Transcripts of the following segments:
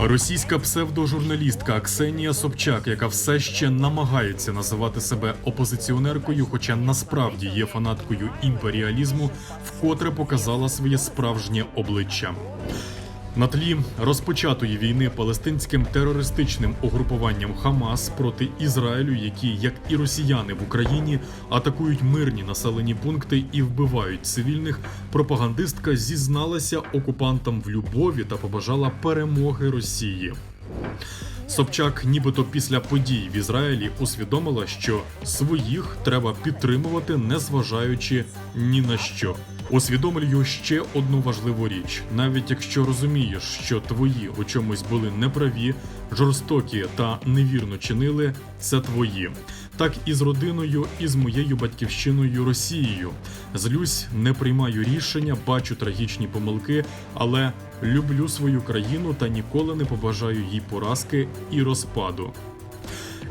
Російська псевдожурналістка Ксенія Собчак, яка все ще намагається називати себе опозиціонеркою, хоча насправді є фанаткою імперіалізму, вкотре показала своє справжнє обличчя. На тлі розпочатої війни палестинським терористичним угрупуванням Хамас проти Ізраїлю, які, як і росіяни в Україні, атакують мирні населені пункти і вбивають цивільних, пропагандистка зізналася окупантам в любові та побажала перемоги Росії. Собчак, нібито після подій в Ізраїлі, усвідомила, що своїх треба підтримувати, незважаючи ні на що. Усвідомлюю ще одну важливу річ: навіть якщо розумієш, що твої у чомусь були неправі, жорстокі та невірно чинили, це твої. Так і з родиною, і з моєю батьківщиною Росією. Злюсь, не приймаю рішення, бачу трагічні помилки, але люблю свою країну та ніколи не побажаю їй поразки і розпаду.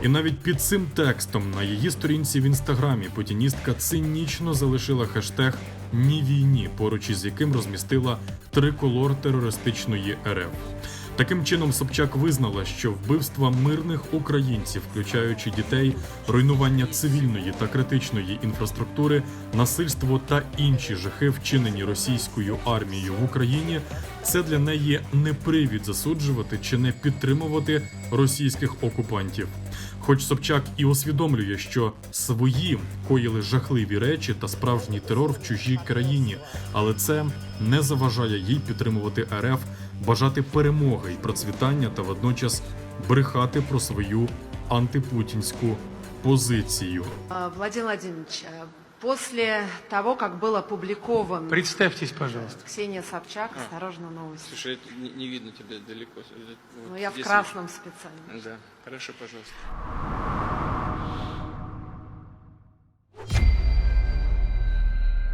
І навіть під цим текстом на її сторінці в інстаграмі путіністка цинічно залишила хештег Ні війні, поруч із яким розмістила триколор терористичної РФ. Таким чином, Собчак визнала, що вбивства мирних українців, включаючи дітей, руйнування цивільної та критичної інфраструктури, насильство та інші жахи, вчинені російською армією в Україні, це для неї не привід засуджувати чи не підтримувати російських окупантів. Хоч Собчак і усвідомлює, що свої коїли жахливі речі та справжній терор в чужій країні, але це не заважає їй підтримувати РФ, бажати перемоги і процвітання та водночас брехати про свою антипутінську позицію. Владі Владимир Владимирович, после того, как был опубликован Представьтесь, пожалуйста. Ксения Собчак, осторожно, новости. Слушай, это не, не видно тебя далеко. Вот Ну, я в красном специально. Да, хорошо, пожалуйста.